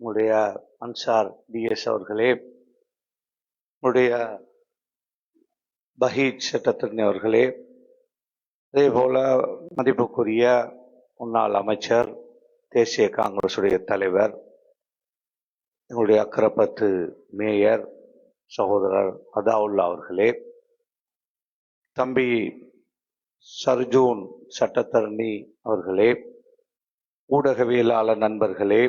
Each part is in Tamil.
உங்களுடைய அன்சார் பிஎஸ் அவர்களே உங்களுடைய பஹீத் சட்டத்தரணி அவர்களே அதே போல மதிப்புக்குரிய முன்னாள் அமைச்சர் தேசிய காங்கிரசுடைய தலைவர் எங்களுடைய அக்கரப்பத்து மேயர் சகோதரர் அதாவுல்லா அவர்களே தம்பி சர்ஜூன் சட்டத்தரணி அவர்களே ஊடகவியலாளர் நண்பர்களே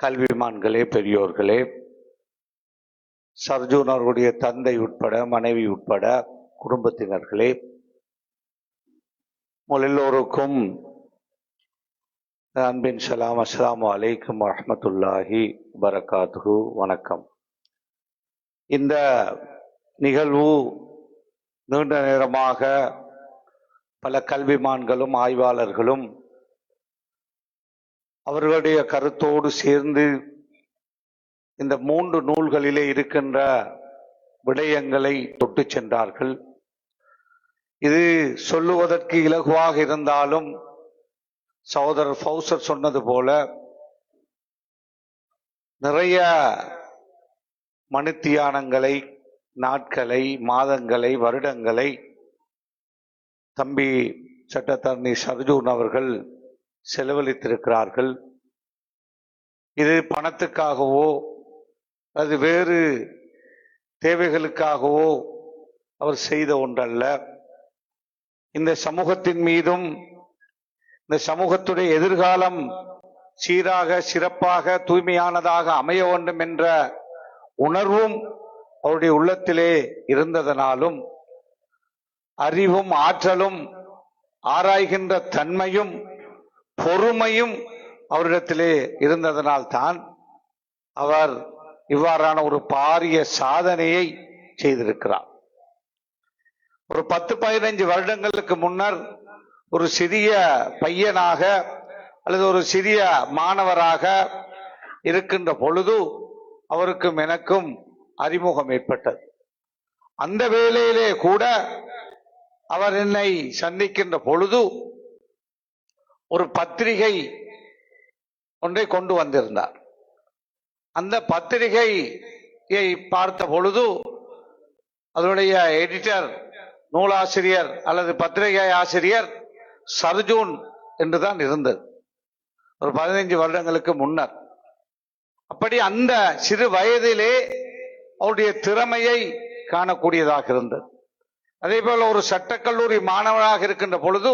கல்விமான்களே பெரியோர்களே சர்ஜூன் அவர்களுடைய தந்தை உட்பட மனைவி உட்பட குடும்பத்தினர்களே எல்லோருக்கும் அன்பின் சலாம் அஸ்லாம் அலைக்கும் வரஹ்மத்துல்லாஹி பரகாத்து வணக்கம். இந்த நிகழ்வு நீண்ட நேரமாக பல கல்விமான்களும் ஆய்வாளர்களும் அவர்களுடைய கருத்தோடு சேர்ந்து இந்த மூன்று நூல்களிலே இருக்கின்ற விடயங்களை தொட்டு சென்றார்கள். இது சொல்லுவதற்கு இலகுவாக இருந்தாலும் சகோதரர் ஃபௌசர் சொன்னது போல நிறைய மணித்தியானங்களை நாட்களை மாதங்களை வருடங்களை தம்பி சட்டத்தரணி சர்ஜூன் அவர்கள் செலவழித்திருக்கிறார்கள். இது பணத்துக்காகவோ அது வேறு தேவைகளுக்காகவோ அவர் செய்த ஒன்றல்ல. இந்த சமூகத்தின் மீதும் இந்த சமூகத்துடைய எதிர்காலம் சீராக சிறப்பாக தூய்மையானதாக அமைய வேண்டும் என்ற உணர்வும் அவருடைய உள்ளத்திலே இருந்ததனாலும் அறிவும் ஆற்றலும் ஆராய்கின்ற தன்மையும் பொறுமையும் அவரிடத்திலே இருந்ததனால் தான் அவர் இவ்வாறான ஒரு பாரிய சாதனையை செய்திருக்கிறார். ஒரு பத்து பதினைஞ்சு வருடங்களுக்கு முன்னர் ஒரு சிறிய பையனாக அல்லது ஒரு சிறிய மாணவராக இருக்கின்ற பொழுது அவருக்கும் எனக்கும் அறிமுகம் ஏற்பட்டது. அந்த வேளையிலே கூட அவர் என்னை சந்திக்கின்ற பொழுது ஒரு பத்திரிகை ஒன்றை கொண்டு வந்திருந்தார். அந்த பத்திரிகையை பார்த்த பொழுது அதனுடைய எடிட்டர் நூலாசிரியர் அல்லது பத்திரிகை ஆசிரியர் சர்ஜூன் என்றுதான் இருந்தது. ஒரு பதினைஞ்சு வருடங்களுக்கு முன்னர். அப்படி அந்த சிறு வயதிலே அவருடைய திறமையை காணக்கூடியதாக இருந்தது. அதே போல ஒரு சட்டக்கல்லூரி மாணவராக இருக்கின்ற பொழுது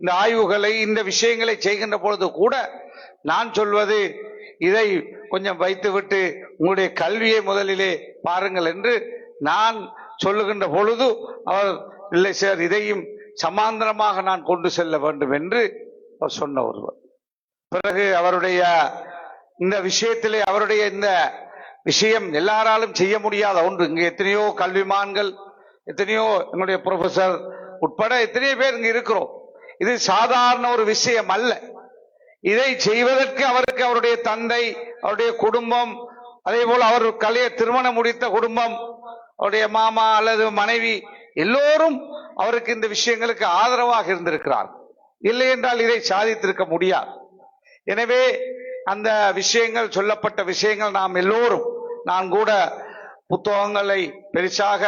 இந்த ஆய்வுகளை இந்த விஷயங்களை செய்கின்ற பொழுது கூட நான் சொல்வது இதை கொஞ்சம் வைத்துவிட்டு உங்களுடைய கல்வியை முதலிலே பாருங்கள் என்று நான் சொல்லுகின்ற பொழுது அவர் இல்லை சார் இதையும் சமாந்தரமாக நான் கொண்டு செல்ல வேண்டும் என்று அவர் சொன்ன ஒருவர். பிறகு அவருடைய இந்த விஷயத்திலே அவருடைய இந்த விஷயம் எல்லாராலும் செய்ய முடியாத ஒன்று. இங்கு எத்தனையோ கல்விமான்கள் எத்தனையோ எங்களுடைய ப்ரொஃபசர் உட்பட எத்தனையோ பேர் இங்க இருக்கிறோம். இது சாதாரண ஒரு விஷயம் அல்ல. இதை செய்வதற்கு அவருக்கு அவருடைய தந்தை அவருடைய குடும்பம் அதே போல் அவர் கலைய திருமணம் முடித்த குடும்பம் அவருடைய மாமா அல்லது மனைவி எல்லோரும் அவருக்கு இந்த விஷயங்களுக்கு ஆதரவாக இருந்திருக்கிறார். இல்லை என்றால் இதை சாதித்திருக்க முடியாது. எனவே அந்த விஷயங்கள் சொல்லப்பட்ட விஷயங்கள் நாம் எல்லோரும் நான் கூட புத்தகங்களை பெருசாக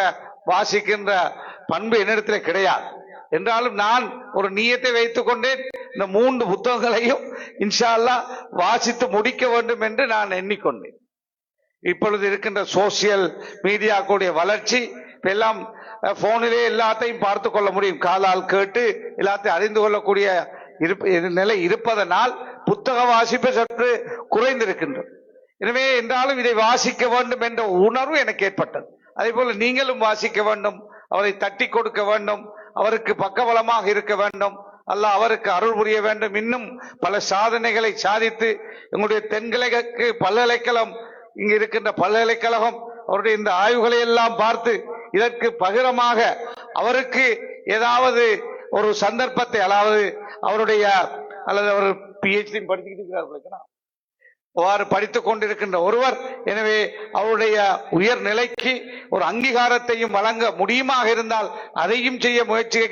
வாசிக்கின்ற பண்பு என்னிடத்தில் கிடையாது. என்றாலும் நான் ஒரு நீயத்தை வைத்துக் கொண்டேன். இந்த மூன்று புத்தகங்களையும் இன்ஷா வாசித்து முடிக்க வேண்டும் என்று நான் எண்ணிக்கொண்டேன். இப்பொழுது இருக்கின்ற சோசியல் மீடியாக்களுடைய வளர்ச்சி இப்ப எல்லாம் போனிலே எல்லாத்தையும் பார்த்து கொள்ள முடியும். காலால் கேட்டு எல்லாத்தையும் அறிந்து கொள்ளக்கூடிய இருப்ப- நிலை இருப்பதனால் புத்தக வாசிப்பு சற்று குறைந்திருக்கின்றது. எனவே என்றாலும் இதை வாசிக்க வேண்டும் என்ற உணர்வு எனக்கு ஏற்பட்டது. அதே போல நீங்களும் வாசிக்க வேண்டும் அவரை தட்டி கொடுக்க வேண்டும் அவருக்கு பக்கபலமாக இருக்க வேண்டும். அல்ல அவருக்கு அருள் புரிய வேண்டும். இன்னும் பல சாதனைகளை சாதித்து எங்களுடைய தென்கிழக்கு பல்கலைக்கழகம் இங்கு இருக்கின்ற பல்கலைக்கழகம் அவருடைய இந்த ஆய்வுகளை எல்லாம் பார்த்து இதற்கு பகிரமாக அவருக்கு ஏதாவது ஒரு சந்தர்ப்பத்தை அதாவது அவருடைய அல்லது அவர் பிஹெச்டி படிச்சுக்கிட்டு இருக்கிறார் அவ்வாறு படித்துக் கொண்டிருக்கின்ற ஒருவர் எனவே அவருடைய உயர்நிலைக்கு ஒரு அங்கீகாரத்தையும் வழங்க முடியுமாக இருந்தால் அதையும் செய்ய முயற்சி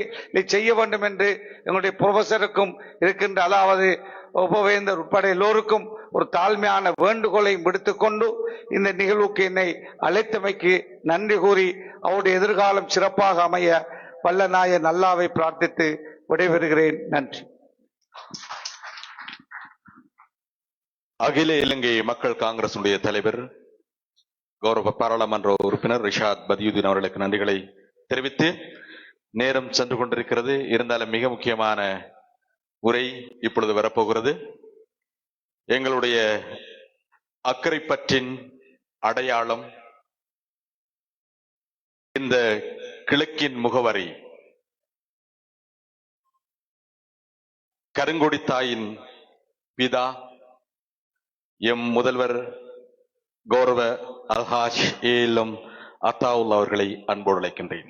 செய்ய வேண்டும் என்று எங்களுடைய புரொஃபஸருக்கும் இருக்கின்ற அதாவது உபவேந்தர் உட்பட எல்லோருக்கும் ஒரு தாழ்மையான வேண்டுகோளையும் விடுத்துக்கொண்டு இந்த நிகழ்வுக்கு என்னை அழைத்தமைக்கு நன்றி கூறி அவருடைய எதிர்காலம் சிறப்பாக அமைய வல்ல நாய நல்லாவை பிரார்த்தித்து விடைபெறுகிறேன். நன்றி. அகில இலங்கை மக்கள் காங்கிரசுடைய தலைவர் கௌரவ பாராளுமன்ற உறுப்பினர் ரிஷாத் பதியுதீன் அவர்களுக்கு நன்றிகளை தெரிவித்து நேரம் சென்று கொண்டிருக்கிறது. இருந்தாலும் மிக முக்கியமான உரை இப்பொழுது வரப்போகிறது. எங்களுடைய அக்கறைப்பற்றின் அடையாளம் இந்த கிழக்கின் முகவரி கருங்கொடி தாயின் பிதா. எம் முதல்வர் கௌரவ அல்ஹாஜ் ஏலம் அத்தாவுல் அவர்களை அன்போடு அழைக்கின்றேன்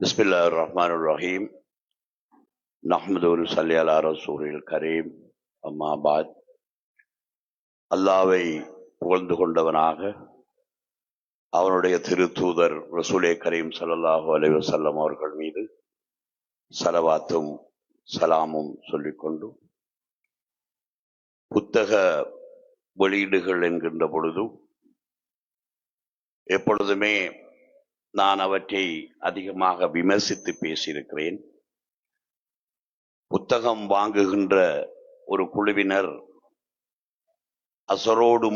بسم الله الرحمن الرحيم نحمد ونصلي على رسول الكريم அம்மா பாத் அல்லாவை புகழ்ந்து கொண்டவனாக அவனுடைய திருத்தூதர் ரசூலே கரீம் சல்லாஹு அலைவ செல்லம் அவர்கள் மீது சலவாத்தும் சலாமும் சொல்லிக்கொண்டு புத்தக வெளியீடுகள் என்கின்ற பொழுதும் எப்பொழுதுமே நான் அவற்றை அதிகமாக விமர்சித்து பேசியிருக்கிறேன். புத்தகம் வாங்குகின்ற ஒரு குழுவினர் அசரோடு